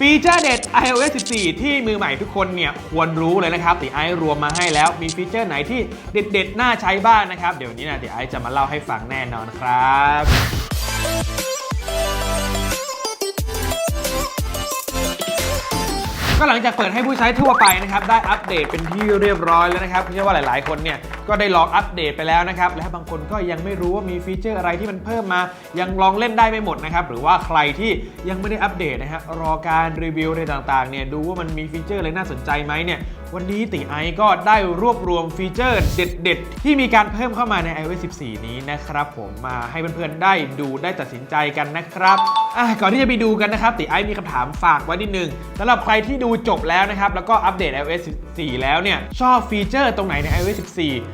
ฟีเจอร์เด็ด iOS 14 ที่มือใหม่ทุกคนเนี่ยควรรู้เลยนะครับติไอซ์รวมมาให้แล้วมีฟีเจอร์ไหนที่เด็ดๆ น่าใช้บ้างนะครับ เดี๋ยวนี้นะติไอซ์จะมาเล่าให้ฟังแน่นอนครับก็หลังจากเปิดให้ผู้ใช้ทั่วไปนะครับ ได้อัปเดตเป็นที่เรียบร้อยแล้วนะครับเชื่อว่าหลาย ๆ คนเนี่ย ก็ได้ลองอัปเดตไปแล้วนะครับ และบางคนก็ยังไม่รู้ว่ามีฟีเจอร์อะไรที่มันเพิ่มมา ยังลองเล่นได้ไม่หมดนะครับ หรือว่าใครที่ยังไม่ได้อัปเดตนะฮะรอการรีวิวอะไรต่างๆเนี่ยดูว่ามันมีฟีเจอร์อะไรน่าสนใจไหมเนี่ยวันนี้ติไอก็ได้รวบรวมฟีเจอร์เด็ด ๆ ที่มีการเพิ่มเข้ามาใน iOS 14 นี้นะครับผมมาให้เพื่อนๆได้ดูได้ตัดสินใจกันนะครับก่อนที่จะไปดูกันนะครับติไอมีคำถามฝากไว้นิดนึงสำหรับใครที่ดูจบแล้วนะครับ แล้วก็อัปเดต iOS 14 แล้วเนี่ย ชอบฟีเจอร์ตรงไหนใน iOS 14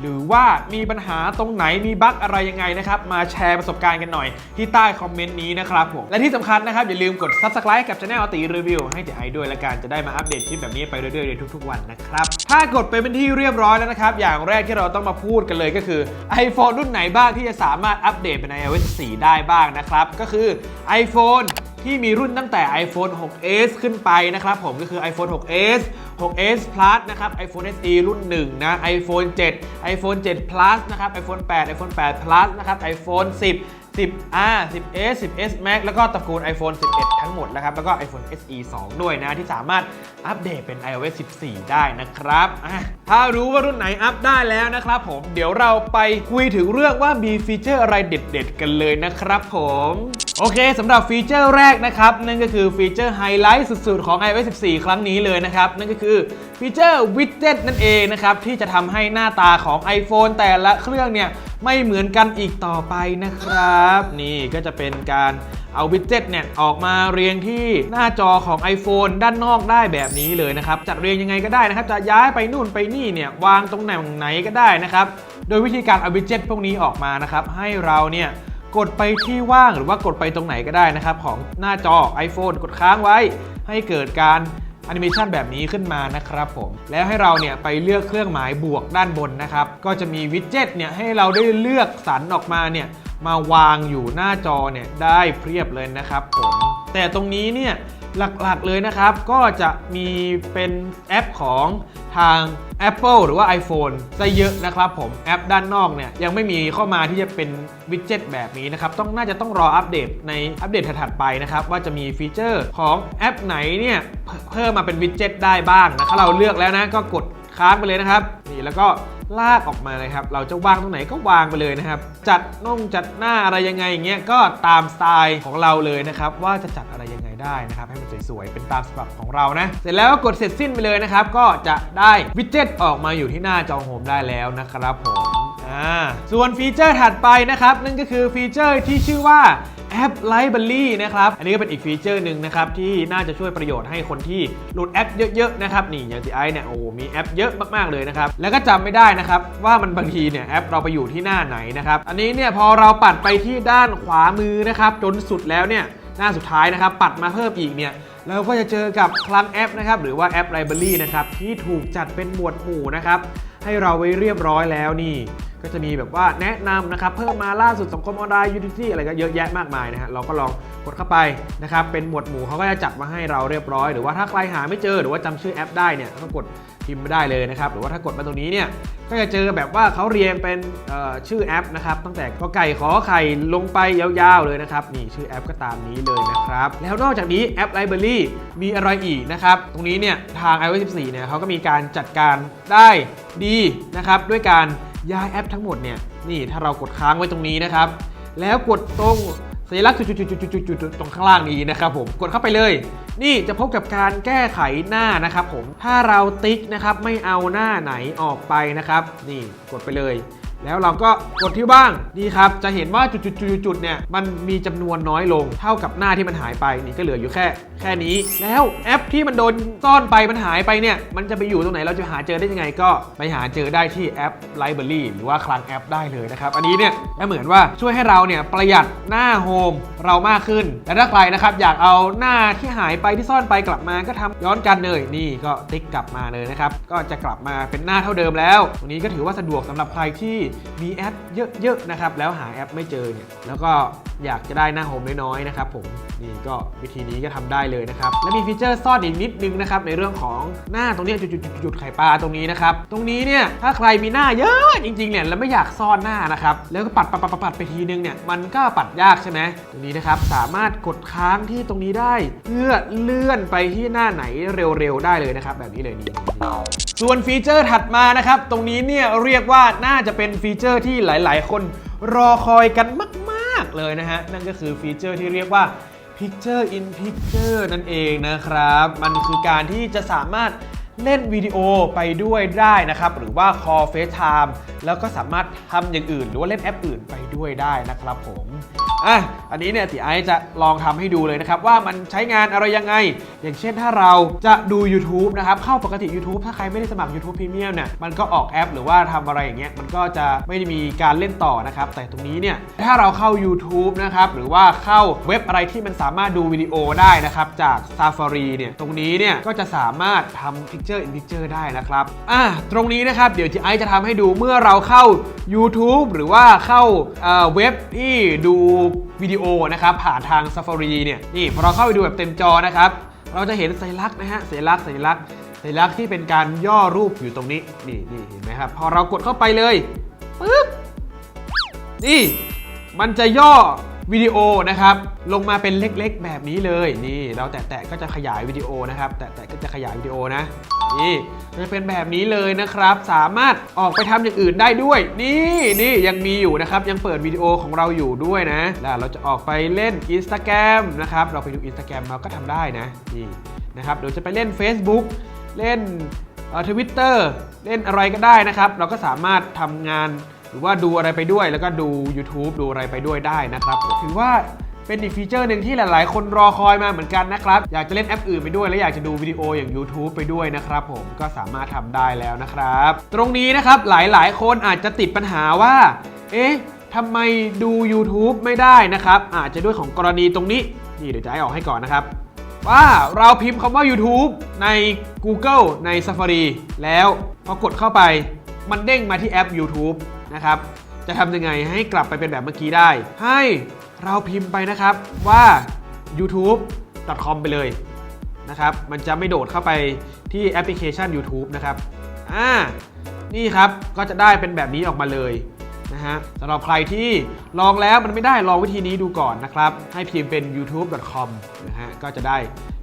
หรือว่ามีปัญหาตรงไหนมีบั๊กอะไรยังไงนะครับ มาแชร์ประสบการณ์กันหน่อย ที่ใต้คอมเมนต์นี้นะครับผม และที่สำคัญนะครับ อย่าลืมกด subscribe กับ channel ตีรีวิวให้ติไอซ์ด้วยละกันจะได้มาอัปเดตคลิปแบบนี้ไปเรื่อยๆในทุก ๆ วันนะครับ ถ้ากดไปเป็นที่เรียบร้อยแล้วนะครับ อย่างแรกที่เราต้องมาพูดกันเลยก็คือ iPhone รุ่นไหนบ้างที่จะสามารถอัปเดตเป็น iOS 4 ได้บ้างนะครับก็คือ iPhone ที่มีรุ่นตั้งแต่ iPhone 6s ขึ้นไปนะครับผมก็คือ iPhone 6s 6s Plus นะครับ iPhone SE รุ่น 1 นะ iPhone 7 iPhone 7 Plus นะครับ iPhone 8 iPhone 8 Plus นะครับ iPhone 10 10R 10s 10s Max แล้วก็ตระกูล iPhone 11 ทั้งหมดนะครับ แล้วก็ iPhone SE 2 ด้วยนะ ที่สามารถอัปเดตเป็น iOS 14 ได้นะครับ ถ้ารู้ว่ารุ่นไหนอัปได้แล้วนะครับผม เดี๋ยวเราไปคุยถึงเรื่องว่ามีฟีเจอร์อะไรเด็ด ๆ กันเลยนะครับผม โอเคสำหรับฟีเจอร์แรกนะครับ นั่นก็คือฟีเจอร์ไฮไลท์สุดๆ ของ iOS 14 ครั้งนี้เลยนะครับ นั่นก็คือฟีเจอร์วิดเจ็ตนั่นเองนะครับ ที่จะทำให้หน้าตาของ iPhone แต่ละเครื่องเนี่ย ไม่เหมือนกันอีกต่อไปนะครับ นี่ก็จะเป็นการเอาวิดเจ็ตเนี่ย ออกมาเรียงที่หน้าจอของ iPhone ด้านนอกได้แบบนี้เลยนะครับ จัดเรียงยังไงก็ได้นะครับ จะย้ายไปนู่นไปนี่เนี่ย วางตรงไหนไหนก็ได้นะครับ โดยวิธีการเอาวิดเจ็ตพวกนี้ออกมานะครับให้เราเนี่ย กดไปที่ว่างหรือว่ากดไปตรงไหนก็ได้นะครับ ของหน้าจอ iPhone กดค้างไว้ ให้เกิดการแอนิเมชันแบบนี้ขึ้นมานะครับผมแล้วให้เราเนี่ยไปเลือกเครื่องหมายบวกด้านบนนะครับ ก็จะมีวิดเจ็ตเนี่ยให้เราได้เลือกสรรออกมาเนี่ยมาวางอยู่หน้าจอเนี่ยได้เพียบเลยนะครับผมแต่ตรงนี้เนี่ย หลักๆเลยนะครับ ก็จะมีเป็นแอปของทาง Apple หรือว่า iPhone ซะเยอะนะครับผมแอปด้านนอกเนี่ยยังไม่มีเข้ามาที่จะเป็นวิดเจ็ตแบบนี้นะครับต้องน่าจะต้องรออัปเดตในอัปเดตถัดๆไปนะครับ ว่าจะมีฟีเจอร์ของแอปไหนเนี่ยเพิ่มเพิ่มมาเป็นวิดเจ็ตได้บ้างนะถ้าเราเลือกแล้วนะก็กดค้างไปเลยนะครับนี่แล้วก็ ลากออกมาเลยครับ เราจะวางตรงไหนก็วางไปเลยนะครับ จัดน่องจัดหน้าอะไรยังไงอย่างเงี้ยก็ตามสไตล์ของเราเลยนะครับ ว่าจะจัดอะไรยังไงได้นะครับ ให้มันสวยๆเป็นตามสปับของเรานะ เสร็จแล้วก็กดเสร็จสิ้นไปเลยนะครับ ก็จะได้วิดเจ็ตออกมาอยู่ที่หน้าจอโฮมได้แล้วนะครับผมอ่าส่วนฟีเจอร์ถัดไปนะครับนั่นก็คือฟีเจอร์ที่ชื่อว่า แอป Library นะครับ อันนี้ก็เป็นอีกฟีเจอร์หนึ่งนะครับ ที่น่าจะช่วยประโยชน์ให้คนที่โหลดแอปเยอะๆนะครับ นี่อย่างที่ไอเนี่ยโอ้มีแอปเยอะมากๆเลยนะครับ แล้วก็จำไม่ได้นะครับว่ามันบางทีเนี่ยแอปเราไปอยู่ที่หน้าไหนนะครับ อันนี้เนี่ยพอเราปัดไปที่ด้านขวามือนะครับจนสุดแล้วเนี่ยหน้าสุดท้ายนะครับปัดมาเพิ่มอีกเนี่ยเราก็จะเจอกับคลังแอปนะครับหรือว่าแอป Library นะครับที่ถูกจัดเป็นหมวดหมู่นะครับให้เราไว้เรียบร้อยแล้วนี่ก็จะมีแบบว่าแนะนำนะครับเพิ่มมาล่าสุดสังคมออนไลน์ยูทิตี้อะไรก็เยอะแยะมากมายนะฮะเราก็ลองกดเข้าไปนะครับเป็นหมวดหมู่เขาก็จะจัดมาให้เราเรียบร้อย หรือว่าถ้าใครหาไม่เจอหรือว่าจำชื่อแอปได้เนี่ยก็กดพิมพ์มาได้เลยนะครับหรือว่าถ้ากดมาตรงนี้เนี่ยก็จะเจอแบบว่าเขาเรียงเป็นชื่อแอปนะครับตั้งแต่กอไก่ขอไข่ลงไปยาวๆเลยนะครับนี่ชื่อแอปก็ตามนี้เลยนะครับแล้วนอกจากนี้แอป Library มีอะไรอีกนะครับตรงนี้เนี่ยทาง iOS 14เนี่ยเขาก็มีการจัดการได้ดีนะครับด้วยการ ย้ายแอปทั้งหมดเนี่ยนี่ถ้าเรากดค้างไว้ตรงนี้นะครับ แล้วกดตรงสัญลักษณ์จุดๆๆๆๆตรงข้างล่างนี้นะครับผมกดเข้าไปเลย นี่จะพบกับการแก้ไขหน้านะครับผมถ้าเราติ๊กนะครับไม่เอาหน้าไหนออกไปนะครับ นี่กดไปเลย แล้วเราก็กดที่ว่างนี่ครับจะเห็นว่าจุดๆๆเนี่ยมันมีจำนวนน้อยลง เท่ากับหน้าที่มันหายไปนี่ก็เหลืออยู่แค่ แค่นี้ แล้วแอปที่มันโดนซ่อนไปมันหายไปเนี่ยมันจะไปอยู่ตรงไหนเราจะหาเจอได้ยังไงก็ไปหาเจอได้ที่แอป Library หรือว่าคลังแอปได้เลยนะครับอันนี้เนี่ยก็เหมือนว่าช่วยให้เราเนี่ยประหยัดหน้าโฮมเรามากขึ้นแต่ถ้าใครนะครับอยากเอาหน้าที่หายไปที่ซ่อนไปกลับมาก็ทำย้อนกันเลยนี่ก็ติ๊กกลับมาเลยนะครับก็จะกลับมาเป็นหน้าเท่าเดิมแล้วตรงนี้ก็ถือว่าสะดวกสำหรับใครที่มีแอปเยอะๆนะครับแล้วหาแอปไม่เจอเนี่ยแล้วก็อยากจะได้หน้าโฮมน้อยๆนะครับผมนี่ก็วิธีนี้ก็ทำได้เลยนะครับและมีฟีเจอร์ซ่อนอีกนิดนึงนะครับในเรื่องของหน้าตรงนี้จุดๆๆไข่ปลาตรงนี้นะครับตรงนี้เนี่ยถ้าใครมีหน้าเยอะจริงๆเนี่ยแล้วไม่อยากซ่อนหน้านะครับแล้วก็ปัดปัดปัดปัดปัดไปทีนึงเนี่ยมันก็ปัดยากใช่ไหมตรงนี้นะครับสามารถกดค้างที่ตรงนี้ได้ เพื่อเลื่อนไปที่หน้าไหนเร็วๆได้เลยนะครับแบบนี้เลยนี่ ส่วนฟีเจอร์ถัดมานะครับ ตรงนี้เนี่ยเรียกว่าน่าจะเป็นฟีเจอร์ที่หลาย ๆ คนรอคอยกันมาก ๆ เลยนะฮะ นั่นก็คือฟีเจอร์ที่เรียกว่า Picture in Picture นั่นเองนะครับ มันคือการที่จะสามารถ เล่นวิดีโอไปด้วยได้นะครับ หรือว่า Call FaceTime แล้วก็สามารถทำอย่างอื่น หรือว่าเล่นแอปอื่นไปด้วยได้นะครับผมอะอันนี้เนี่ยติไอจะลองทำให้ดูเลยนะครับ ว่ามันใช้งานอะไรยังไง อย่างเช่นถ้าเราจะดู YouTube นะครับ เข้าปกติ YouTube ถ้าใครไม่ได้สมัคร YouTube Premium เนี่ยมันก็ออกแอปหรือว่าทำอะไรอย่างเงี้ยมันก็จะไม่ได้มีการเล่นต่อนะครับ แต่ตรงนี้เนี่ยถ้าเราเข้า YouTube นะครับ หรือว่าเข้าเว็บอะไรที่มันสามารถดูวิดีโอได้นะครับ จาก Safari เนี่ยตรงนี้เนี่ยก็จะสามารถทำ Picture in Picture ได้นะครับอะตรงนี้นะครับ เดี๋ยวที่ไอซ์จะทำให้ดูเมื่อเราเข้า YouTube หรือว่าเข้าเเว็บที่ดูวิดีโอนะครับ ผ่านทาง Safari เนี่ย นี่พอเราเข้าไปดูแบบเต็มจอนะครับ เราจะเห็นสัญลักษณ์นะฮะ สัญลักษณ์ สัญลักษณ์ สัญลักษณ์ที่เป็นการย่อรูปอยู่ตรงนี้ นี่นี่เห็นไหมครับ พอเรากดเข้าไปเลยปึ๊บ นี่ มันจะย่อ วิดีโอนะครับลงมาเป็นเล็กๆ แบบนี้เลยนี่เราแตะๆก็จะขยายวิดีโอนะครับแตะๆก็จะขยายวิดีโอนะนี่จะเป็นแบบนี้เลยนะครับ สามารถออกไปทำอย่างอื่นได้ด้วย นี่นี่ยังมีอยู่นะครับยังเปิดวิดีโอของเราอยู่ด้วยนะแล้วเราจะออกไปเล่น Instagram นะครับเราไปดู Instagram เราก็ทำได้นะนี่นะครับเดี๋ยวจะไปเล่น Facebook เล่นทวิตเตอร์เล่นอะไรก็ได้นะครับ เราก็สามารถทำงาน หรือว่าดูอะไรไปด้วยแล้วก็ดู YouTube ดูอะไรไปด้วยได้นะครับถือว่าเป็นอีกฟีเจอร์หนึ่งที่หลาย ๆ คนรอคอยมาเหมือนกันนะครับ อยากจะเล่นแอปอื่นไปด้วย และอยากจะดูวิดีโออย่าง YouTube ไปด้วยนะครับผมก็สามารถทำได้แล้วนะครับ ตรงนี้นะครับหลาย ๆ คนอาจจะติดปัญหาว่า เอ๊ะทำไมดู YouTube ไม่ได้นะครับ อาจจะด้วยของกรณีตรงนี้นี่เดี๋ยวจะให้ออกให้ก่อนนะครับ ว่าเราพิมพ์คำว่า YouTube ใน Google ใน Safari แล้วพอกดเข้าไป มันเด้งมาที่แอป YouTube นะครับ จะทำยังไงให้กลับไปเป็นแบบเมื่อกี้ได้ ให้เราพิมพ์ไปนะครับว่า youtube.com ไปเลยนะครับ มันจะไม่โดดเข้าไปที่แอปพลิเคชัน YouTube นะครับอ่านี่ครับก็จะได้เป็นแบบนี้ออกมาเลยนะฮะสำหรับใครที่ลองแล้วมันไม่ได้ลองวิธีนี้ดูก่อนนะครับ ให้พิมพ์เป็น youtube.com นะฮะก็จะได้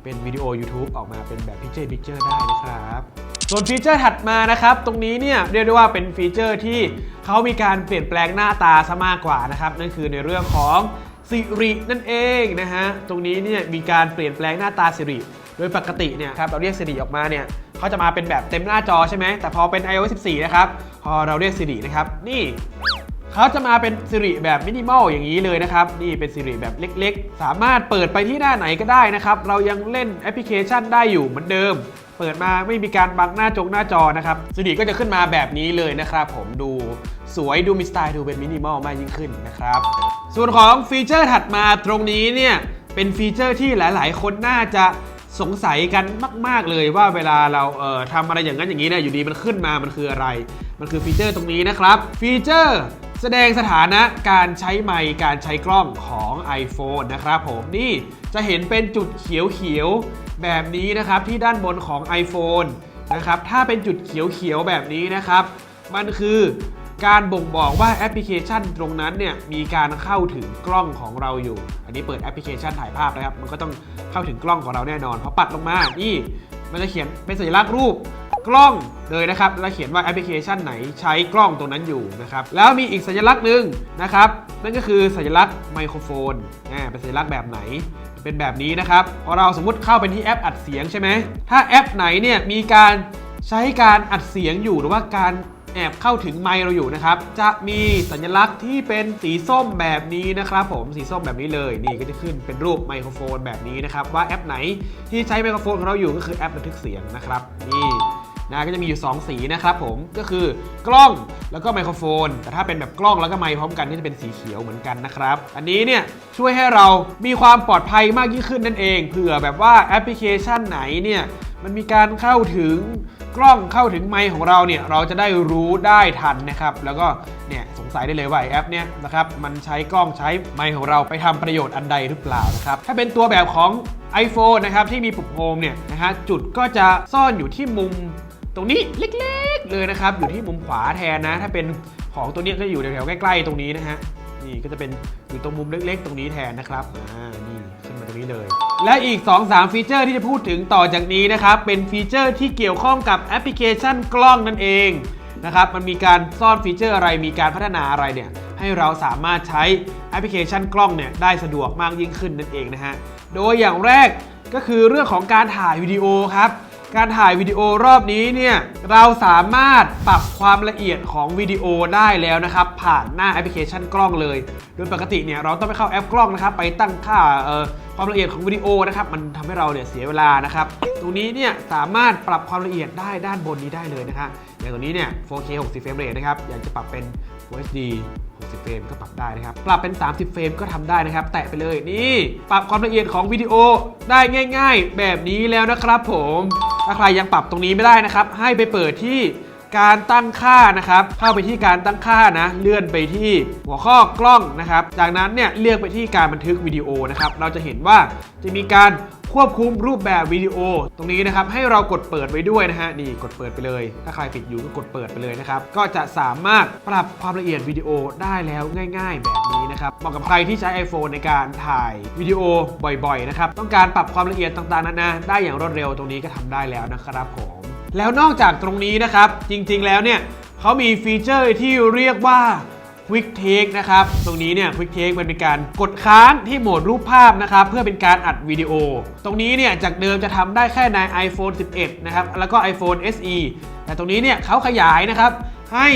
เป็นวิดีโอ YouTube ออกมาเป็นแบบ Picture Picture ได้นะครับ ส่วนฟีเจอร์ถัดมานะครับ ตรงนี้เนี่ยเรียกได้ว่าเป็นฟีเจอร์ที่เขามีการเปลี่ยนแปลงหน้าตาซะมากกว่านะครับ นั่นคือในเรื่องของสิรินั่นเองนะฮะ ตรงนี้เนี่ยมีการเปลี่ยนแปลงหน้าตาสิริโดยปกติเนี่ยครับเราเรียกสิริออกมาเนี่ยเขาจะมาเป็นแบบเต็มหน้าจอใช่ไหมแต่พอเป็น iOS 14 นะครับ พอเราเรียกสิรินะครับ นี่ เขาจะมาเป็นสิริแบบมินิมอลอย่างนี้เลยนะครับ นี่เป็นสิริแบบเล็กๆ สามารถเปิดไปที่หน้าไหนก็ได้นะครับ เรายังเล่นแอปพลิเคชันได้อยู่เหมือนเดิม เปิดมาไม่มีการบังหน้าจงหน้าจอนะครับสิริก็จะขึ้นมาแบบนี้เลยนะครับ ผมดูสวยดูมีสไตล์ดูเป็นมินิมอลมากยิ่งขึ้นนะครับ ส่วนของฟีเจอร์ถัดมาตรงนี้เนี่ยเป็นฟีเจอร์ที่หลาย ๆ คนน่าจะสงสัยกันมาก ๆ เลยว่าเวลาเราเอ่อทำอะไรอย่างนั้นอย่างนี้เนี่ยอยู่ดีมันขึ้นมามันคืออะไร มันคือฟีเจอร์ตรงนี้นะครับ ฟีเจอร์ แสดงสถานะการใช้ไมค์การใช้กล้องของ iPhone นะครับผมนี่จะเห็นเป็นจุดเขียวๆแบบนี้นะครับที่ด้านบนของ iPhone นะครับถ้าเป็นจุดเขียวๆแบบนี้นะครับ มันคือการบ่งบอกว่าแอปพลิเคชันตรงนั้นเนี่ยมีการเข้าถึงกล้องของเราอยู่ อันนี้เปิดแอปพลิเคชันถ่ายภาพนะครับ มันก็ต้องเข้าถึงกล้องของเราแน่นอนพอปัดลงมานี่มันจะเขียนเป็นสัญลักษณ์รูป กล้องเลยนะครับแล้วเขียนว่าแอปพลิเคชันไหนใช้กล้องตรงนั้นอยู่นะครับแล้วมีอีกสัญลักษณ์หนึ่งนะครับนั่นก็คือสัญลักษณ์ไมโครโฟนอ่าเป็นสัญลักษณ์แบบไหนเป็นแบบนี้นะครับพอเราสมมติเข้าไปที่แอปอัดเสียงใช่ไหมถ้าแอปไหนเนี่ยมีการใช้การอัดเสียงอยู่หรือว่าการแอบเข้าถึงไมค์เราอยู่นะครับ จะมีสัญลักษณ์ที่เป็นสีส้มแบบนี้นะครับ ผมสีส้มแบบนี้เลยนี่ก็จะขึ้นเป็นรูปไมโครโฟนแบบนี้นะครับ ว่าแอปไหนที่ใช้ไมโครโฟนของเราอยู่ก็คือแอปบันทึกเสียงนะครับนี่ นะก็จะมีอยู่ 2 สีนะครับผมก็คือกล้องแล้วก็ไมโครโฟน แต่ถ้าเป็นแบบกล้องแล้วก็ไมค์พร้อมกันก็จะเป็นสีเขียวเหมือนกันนะครับ อันนี้เนี่ยช่วยให้เรามีความปลอดภัยมากยิ่งขึ้นนั่นเองเผื่อแบบว่าแอปพลิเคชันไหนเนี่ยมันมีการเข้าถึงกล้องเข้าถึงไมค์ของเราเนี่ยเราจะได้รู้ได้ทันนะครับ แล้วก็เนี่ยสงสัยได้เลยว่าแอปเนี่ยนะครับมันใช้กล้องใช้ไมค์ของเราไปทำประโยชน์อันใดหรือเปล่านะครับถ้าเป็นตัวแบบของ iPhone นะครับที่มีปุ่มโฮมเนี่ยนะฮะจุดก็จะซ่อนอยู่ที่มุม ตรงนี้เล็กๆเลยนะครับ อยู่ที่มุมขวาแทนนะ ถ้าเป็นของตัวนี้ก็อยู่แถวๆใกล้ๆตรงนี้นะฮะนี่ก็จะเป็นอยู่ตรงมุมเล็กๆ ตรงนี้แทนนะครับอ่านี่ขึ้นมาตรงนี้เลย และอีก 2-3 ฟีเจอร์ที่จะพูดถึงต่อจากนี้นะครับ เป็นฟีเจอร์ที่เกี่ยวข้องกับแอปพลิเคชันกล้องนั่นเองนะครับมันมีการซ่อนฟีเจอร์อะไรมีการพัฒนาอะไรเนี่ยให้เราสามารถใช้แอปพลิเคชันกล้องเนี่ยได้สะดวกมากยิ่งขึ้นนั่นเองนะฮะโดยอย่างแรกก็คือเรื่องของการถ่ายวิดีโอครับ การถ่ายวิดีโอรอบนี้เนี่ยเราสามารถปรับความละเอียดของวิดีโอได้แล้วนะครับ ผ่านหน้าแอปพลิเคชันกล้องเลย โดยปกติเนี่ยเราต้องไปเข้าแอปกล้องนะครับ ไปตั้งค่าความละเอียดของวิดีโอนะครับ มันทำให้เราเนี่ยเสียเวลานะครับตรงนี้เนี่ยสามารถปรับความละเอียดได้ด้านบนนี้ได้เลยนะฮะอย่างตัวนี้เนี่ย 4K 60 เฟรมเรทนะครับ อยากจะปรับเป็น Full HD 60 เฟรมก็ปรับได้นะครับ ปรับเป็น 30 เฟรมก็ทำได้นะครับ แตะไปเลยนี่ปรับความละเอียดของวิดีโอได้ง่าย ๆ แบบนี้แล้วนะครับผม ถ้าใครยังปรับตรงนี้ไม่ได้นะครับ ให้ไปเปิดที่ การตั้งค่านะครับ เข้าไปที่การตั้งค่านะ เลื่อนไปที่หัวข้อกล้องนะครับ จากนั้นเนี่ยเลือกไปที่การบันทึกวิดีโอนะครับ เราจะเห็นว่าจะมีการควบคุมรูปแบบวิดีโอ ตรงนี้นะครับให้เรากดเปิดไว้ด้วยนะฮะนี่กดเปิดไปเลย ถ้าใครปิดอยู่ก็กดเปิดไปเลยนะครับ ก็จะสามารถปรับความละเอียดวิดีโอได้แล้วง่าย ๆ แบบนี้นะครับเหมาะกับใครที่ใช้ iPhone ในการถ่ายวิดีโอบ่อยๆนะครับต้องการปรับความละเอียดต่างๆนานาได้อย่างรวดเร็วตรงนี้ก็ทำได้แล้วนะครับผม แล้วนอกจากตรงนี้นะครับ จริงๆแล้วเนี่ยเขามีฟีเจอร์ที่เรียกว่า Quick Take นะครับ ตรงนี้เนี่ย Quick Take มันเป็นการกดค้างที่โหมดรูปภาพนะครับ เพื่อเป็นการอัดวิดีโอ ตรงนี้เนี่ย จากเดิมจะทำได้แค่ใน iPhone 11 นะครับ แล้วก็ iPhone SE แต่ตรงนี้เนี่ยเขาขยายนะครับ ให้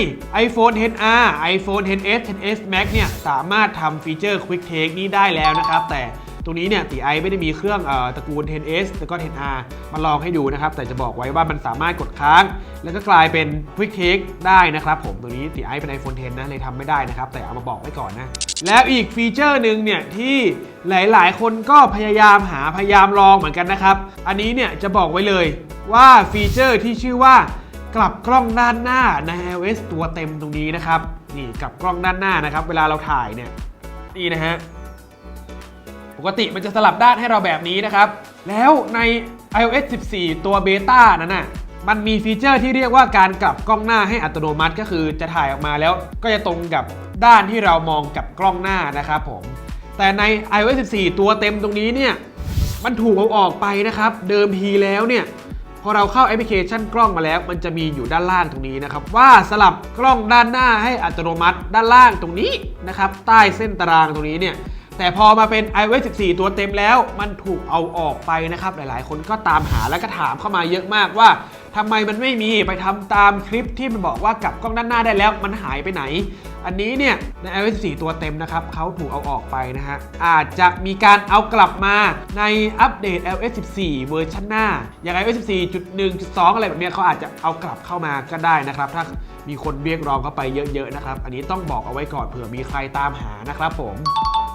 iPhone 10R iPhone 10s 10s Max เนี่ย สามารถทำฟีเจอร์ Quick Take นี้ได้แล้วนะครับ แต่ ตรงนี้เนี่ยตีไอไม่ได้มีเครื่องออตระกูล 10s แล้วก็ 10R มาลองให้ดูนะครับ แต่จะบอกไว้ว่ามันสามารถกดค้าง แล้วก็กลายเป็น Quick Take ได้นะครับผมตรงนี้ตีไอเป็น iPhone 10 นะ เลยทำไม่ได้นะครับ แต่เอามาบอกไว้ก่อนนะ แล้วอีกฟีเจอร์หนึ่งเนี่ยที่หลาย ๆ คนก็พยายามหาพยายามลองเหมือนกันนะครับ อันนี้เนี่ยจะบอกไว้เลยว่าฟีเจอร์ที่ชื่อว่ากลับกล้องด้านหน้าใน iOS ตัวเต็มตรงนี้นะครับนี่กลับกล้องด้านหน้านะครับ เวลาเราถ่ายเนี่ยนี่นะฮะ ปกติมันจะสลับด้านให้เราแบบนี้นะครับ แล้วใน iOS 14 ตัวเบต้านั้นน่ะมันมีฟีเจอร์ที่เรียกว่าการกลับกล้องหน้าให้อัตโนมัติก็คือจะถ่ายออกมาแล้วก็จะตรงกับด้านที่เรามองกับกล้องหน้านะครับผม แต่ใน iOS 14 ตัวเต็มตรงนี้เนี่ยมันถูกเอาออกไปนะครับ เดิมทีแล้วเนี่ยพอเราเข้าแอปพลิเคชันกล้องมาแล้ว มันจะมีอยู่ด้านล่างตรงนี้นะครับ ว่าสลับกล้องด้านหน้าให้อัตโนมัติด้านล่างตรงนี้นะครับ ใต้เส้นตารางตรงนี้เนี่ย แต่พอมาเป็น iOS 14 ตัวเต็มแล้ว มันถูกเอาออกไปนะครับ หลายๆ คนก็ตามหาและก็ถามเข้ามาเยอะมากว่าทำไมมันไม่มีไปทำตามคลิปที่มันบอกว่ากลับกล้องด้านหน้าได้แล้วมันหายไปไหน อันนี้เนี่ยใน iOS 14 ตัวเต็มนะครับเขาถูกเอาออกไปนะฮะอาจจะมีการเอากลับมาในอัปเดต iOS 14 เวอร์ชันหน้า อย่าง iOS 14.1.2 อะไรแบบนี้เขาอาจจะเอากลับเข้ามาก็ได้นะครับ ถ้ามีคนเรียกร้องเข้าไปเยอะๆนะครับ อันนี้ต้องบอกเอาไว้ก่อนเผื่อมีใครตามหานะครับผม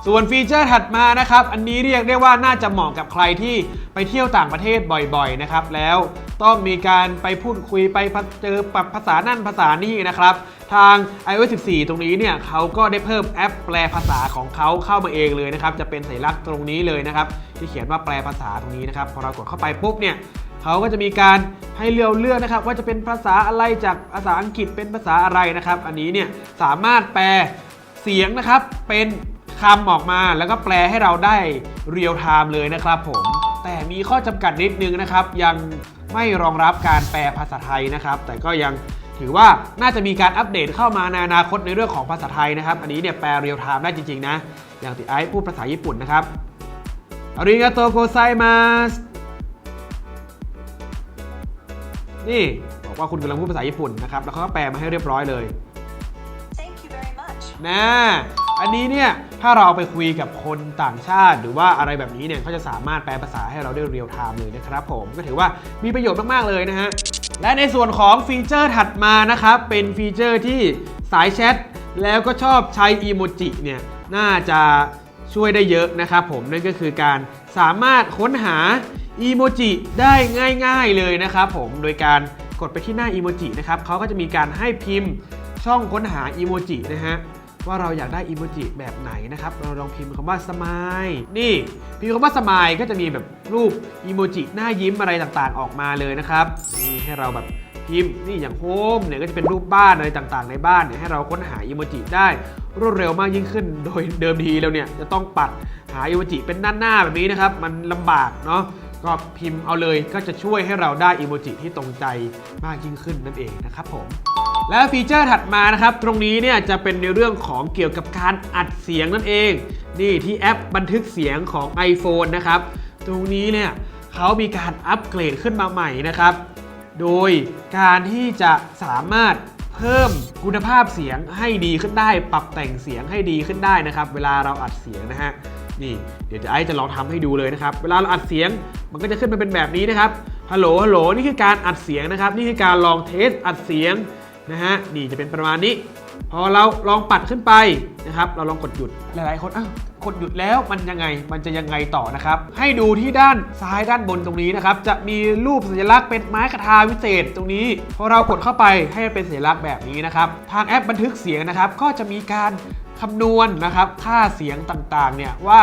ส่วนฟีเจอร์ถัดมานะครับ อันนี้เรียกได้ว่าน่าจะเหมาะกับใครที่ไปเที่ยวต่างประเทศบ่อยๆนะครับ แล้วต้องมีการไปพูดคุยไปเจอปรับภาษานั่นภาษานี่นะครับ ทาง iOS 14 ตรงนี้เนี่ยเขาก็ได้เพิ่มแอปแปลภาษาของเขาเข้ามาเองเลยนะครับ จะเป็นสัญลักษณ์ตรงนี้เลยนะครับ ที่เขียนว่าแปลภาษาตรงนี้นะครับ พอเรากดเข้าไปปุ๊บเนี่ยเขาก็จะมีการให้เลือกเลือกนะครับ ว่าจะเป็นภาษาอะไรจากภาษาอังกฤษเป็นภาษาอะไรนะครับ อันนี้เนี่ยสามารถแปลเสียงนะครับเป็น คำออกมาแล้วก็แปลให้เราได้เรียลไทม์เลยนะครับผม แต่มีข้อจำกัดนิดนึงนะครับ ยังไม่รองรับการแปลภาษาไทยนะครับ แต่ก็ยังถือว่าน่าจะมีการอัปเดตเข้ามาในอนาคตในเรื่องของภาษาไทยนะครับ อันนี้เนี่ยแปลเรียลไทม์ได้จริงๆนะ อย่างติไอซ์พูดภาษาญี่ปุ่นนะครับอาริงาโตโกไซมาสนี่บอกว่าคุณกำลังพูดภาษาญี่ปุ่นนะครับ แล้วเขาก็แปลมาให้เรียบร้อยเลย Thank you very much. นะ อันนี้เนี่ยถ้าเราเอาไปคุยกับคนต่างชาติ หรือว่าอะไรแบบนี้เนี่ยเขาจะสามารถแปลภาษาให้เราได้เรียลไทม์เลยนะครับผมก็ถือว่ามีประโยชน์มาก ๆ เลยนะฮะ และในส่วนของฟีเจอร์ถัดมานะครับ เป็นฟีเจอร์ที่สายแชทแล้วก็ชอบใช้อีโมจิเนี่ยน่าจะช่วยได้เยอะนะครับผมนั่นก็คือการสามารถค้นหาอีโมจิได้ง่าย ๆเลยนะครับผมโดยการกดไปที่หน้าอีโมจินะครับเขาก็จะมีการให้พิมพ์ช่องค้นหาอีโมจินะฮะ ว่าเราอยากได้อีโมจิแบบไหนนะครับ เราลองพิมพ์คำว่าสมายนี่พิมพ์คำว่าสมายก็จะมีแบบรูปอีโมจิหน้ายิ้มอะไรต่างๆ ออกมาเลยนะครับนี่ให้เราแบบพิมพ์นี่อย่างโฮมเนี่ยก็จะเป็นรูปบ้านอะไรต่างๆ ในบ้านเนี่ยให้เราค้นหาอีโมจิได้รวดเร็วมากยิ่งขึ้น โดยเดิมทีเราเนี่ยจะต้องปัดหาอีโมจิเป็นด้าหน้าแบบนี้นะครับ มันลำบากเนาะก็พิมพ์เอาเลยก็จะช่วยให้เราได้อีโมจิที่ตรงใจมากยิ่งขึ้นนั่นเองนะครับผม และฟีเจอร์ถัดมานะครับ ตรงนี้เนี่ยจะเป็นในเรื่องของเกี่ยวกับการอัดเสียงนั่นเอง นี่ที่แอปบันทึกเสียงของ iPhone นะครับ ตรงนี้เนี่ยเขามีการอัปเกรดขึ้นมาใหม่นะครับ โดยการที่จะสามารถเพิ่มคุณภาพเสียงให้ดีขึ้นได้ ปรับแต่งเสียงให้ดีขึ้นได้นะครับ เวลาเราอัดเสียงนะฮะนี่เดี๋ยวจะไอจะลองทำให้ดูเลยนะครับ เวลาเราอัดเสียงมันก็จะขึ้นมาเป็นแบบนี้นะครับฮัลโหลฮัลโหลนี่คือการอัดเสียงนะครับ นี่คือการลองเทสอัดเสียง นะฮะนี่จะเป็นประมาณนี้ พอเราลองปัดขึ้นไปนะครับ เราลองกดหยุดหลายๆคนอ้าวกดหยุดแล้วมันยังไงมันจะยังไงต่อนะครับ ให้ดูที่ด้านซ้ายด้านบนตรงนี้นะครับ จะมีรูปสัญลักษณ์เป็นไม้คทาวิเศษตรงนี้พอเรากดเข้าไปให้มันเป็นสัญลักษณ์แบบนี้นะครับ ทางแอปบันทึกเสียงนะครับ ก็จะมีการ คำนวณนะครับค่าเสียงต่างๆเนี่ยว่า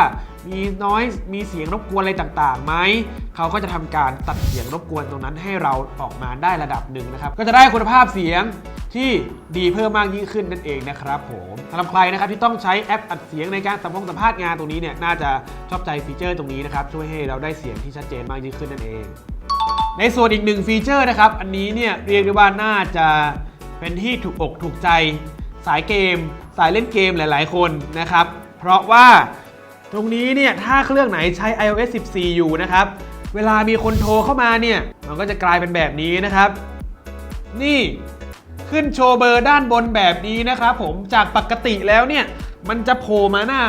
มีน้อยมีเสียงรบกวนอะไรต่างๆไหมเขาก็จะทำการตัดเสียงรบกวนตรงนั้นให้เราออกมาได้ระดับหนึ่งนะครับ ก็จะได้คุณภาพเสียงที่ดีเพิ่มมากยิ่งขึ้นนั่นเองนะครับผมสำหรับใครนะครับที่ต้องใช้แอปอัดเสียงในการสัมภาษณ์สัมภาษณ์งานตรงนี้เนี่ยน่าจะชอบใจฟีเจอร์ตรงนี้นะครับช่วยให้เราได้เสียงที่ชัดเจนมากยิ่งขึ้นนั่นเอง ในส่วนอีกหนึ่งฟีเจอร์นะครับอันนี้เนี่ยเรียกได้ว่าน่าจะเป็นที่ถูกอกถูกใจสายเกม สายเล่นเกมหลายๆ คนนะครับ เพราะว่าตรงนี้เนี่ยถ้าเครื่องไหนใช้ iOS 14 อยู่นะครับ เวลามีคนโทรเข้ามาเนี่ย มันก็จะกลายเป็นแบบนี้นะครับ นี่ขึ้นโชว์เบอร์ด้านบนแบบนี้นะครับผมจากปกติแล้วเนี่ย มันจะโผล่มาหน้า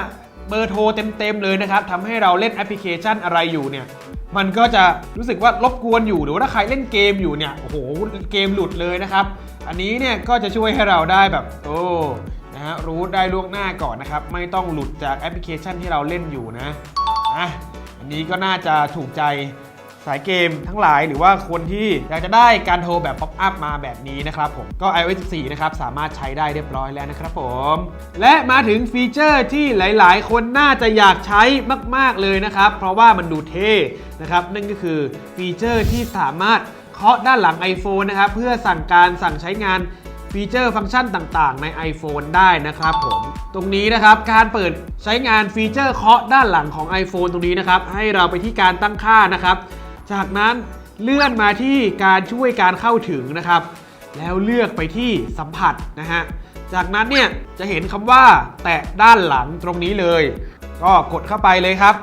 เบอร์โทรเต็ม ๆ เลยนะครับทำให้เราเล่นแอปพลิเคชันอะไรอยู่เนี่ยมันก็จะรู้สึกว่ารบกวนอยู่หรือว่าถ้าใครเล่นเกมอยู่เนี่ยโอ้โหเกมหลุดเลยนะครับ อันนี้เนี่ยก็จะช่วยให้เราได้แบบ โอ้ ฮะรู้ได้ล่วงหน้าก่อนนะครับ ไม่ต้องหลุดจากแอปพลิเคชันที่เราเล่นอยู่นะอะอันนี้ก็น่าจะถูกใจสายเกมทั้งหลายหรือว่าคนที่อยากจะได้การโทรแบบป๊อปอัพมาแบบนี้นะครับผมก็ iOS 14 นะครับ สามารถใช้ได้เรียบร้อยแล้วนะครับผม และมาถึงฟีเจอร์ที่หลาย ๆ คนน่าจะอยากใช้มาก ๆ เลยนะครับ เพราะว่ามันดูเท่นะครับ นั่นก็คือฟีเจอร์ที่สามารถเคาะด้านหลัง iPhone นะครับ เพื่อสั่งการสั่งใช้งาน ฟีเจอร์ฟังก์ชันต่างๆ ใน iPhone ได้นะครับผม ตรงนี้นะครับการเปิดใช้งานฟีเจอร์เคาะด้านหลังของ iPhone ตรงนี้นะครับ ให้เราไปที่การตั้งค่านะครับ จากนั้นเลื่อนมาที่การช่วยการเข้าถึงนะครับ แล้วเลือกไปที่สัมผัสนะฮะจากนั้นเนี่ยจะเห็นคำว่า แตะด้านหลังตรงนี้เลย ก็กดเข้าไปเลยครับ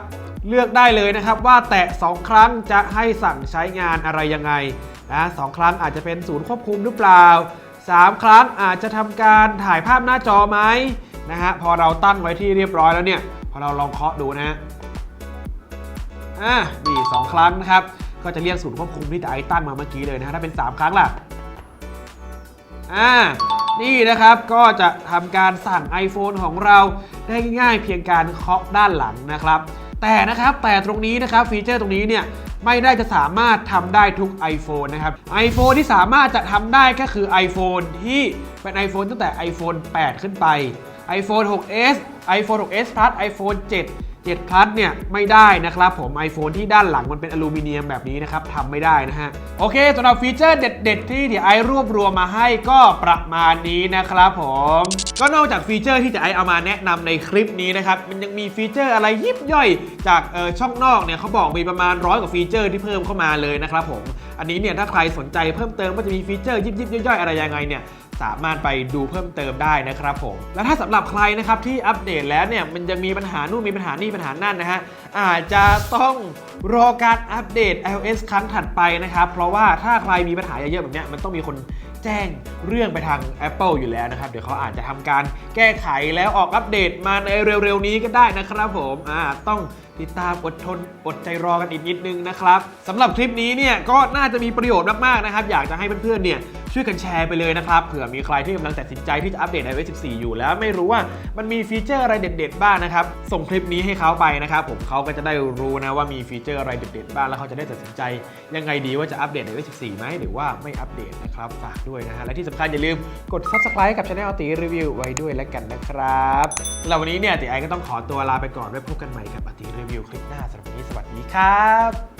เลือกได้เลยนะครับว่าแตะ 2 ครั้งจะให้สั่งใช้งานอะไรยังไงนะสองครั้งอาจจะเป็นศูนย์ควบคุมหรือเปล่า 3 ครั้งอาจจะทำการถ่ายภาพหน้าจอไหมนะฮะพอเราตั้งไว้ที่เรียบร้อยแล้วเนี่ย พอเราลองเคาะดูนะฮะอะนี่สองครั้งนะครับก็จะเรียกศูนย์ควบคุมที่ไอตั้งมาเมื่อกี้เลยนะฮะถ้าเป็น 3 ครั้งล่ะอ่านี่นะครับก็จะทำการสั่ง iPhone ของเราได้ง่ายเพียงการเคาะด้านหลังนะครับ แต่นะครับแต่ตรงนี้นะครับฟีเจอร์ตรงนี้เนี่ย ไม่ได้จะสามารถทำได้ทุก iPhone นะครับ iPhone ที่สามารถจะทำได้ก็คือ iPhone ที่เป็น iPhone ตั้งแต่ iPhone 8 ขึ้นไป iPhone 6s iPhone 6s Plus iPhone 7 7 Plus เนี่ยไม่ได้นะครับผม iPhone ที่ด้านหลังมันเป็นอลูมิเนียมแบบนี้นะครับทำไม่ได้นะฮะ โอเคสำหรับฟีเจอร์เด็ด ๆ ที่เดี๋ยวไอรวบรวมมาให้ก็ประมาณนี้นะครับผม ก็นอกจากฟีเจอร์ที่จะไอเอามาแนะนำในคลิปนี้นะครับ มันยังมีฟีเจอร์อะไรยิบย่อย จากออช่องนอกเนี่ยเขาบอกมีประมาณร้อยกว่าฟีเจอร์ที่เพิ่มเข้ามาเลยนะครับผมอันนี้เนี่ยถ้าใครสนใจเพิ่มเติมว่าจะมีฟีเจอร์ยิบยิบย่อยๆอะไรยังไงเนี่ย สามารถไปดูเพิ่มเติมได้นะครับผม และถ้าสำหรับใครนะครับที่อัปเดตแล้วเนี่ยมันยังมีปัญหานู่นมีปัญหานี่ปัญหานั่นนะฮะอาจจะต้องรอการอัปเดต iOS ครั้งถัดไปนะครับ เพราะว่าถ้าใครมีปัญหาเยอะๆแบบเนี้ยมันต้องมีคนแจ้งเรื่องไปทาง Apple อยู่แล้วนะครับ เดี๋ยวเขาอาจจะทำการแก้ไขแล้วออกอัปเดตมาในเร็วๆนี้ก็ได้นะครับผมอ่าต้องติดตามอดทนอดใจรอกันอีกนิดนึงนะครับสำหรับคลิปนี้เนี่ยก็น่าจะมีประโยชน์มากๆนะครับ อยากจะให้เพื่อนๆเนี่ยช่วยกันแชร์ไปเลยนะครับเผื่อมีใครที่กำลังตัดสินใจที่จะอัปเดต iOS 14 อยู่แล้วไม่รู้ว่ามันมีฟีเจอร์อะไรเด็ด ๆ บ้างนะครับ ส่งคลิปนี้ให้เขาไปนะครับผมเขาก็จะได้รู้นะว่ามีฟีเจอร์อะไรเด็ดๆบ้างแล้วเขาจะได้ตัดสินใจยังไงดีว่าจะอัปเดต iOS 14 ไหมหรือว่าไม่อัปเดตนะครับฝากด้วยนะฮะและที่สำคัญอย่าลืมกด subscribe กับช anel ตีรีวิวไว้ด้วยแล้วกันนะครับสำหรับวันนี้เนี่ยตีไอก็ต้องขอตัวลาไปก่อนไว้พบกันใหม่กับอติรีวิวคลิปหน้าสำหรับวันนี้สวัสดีครับ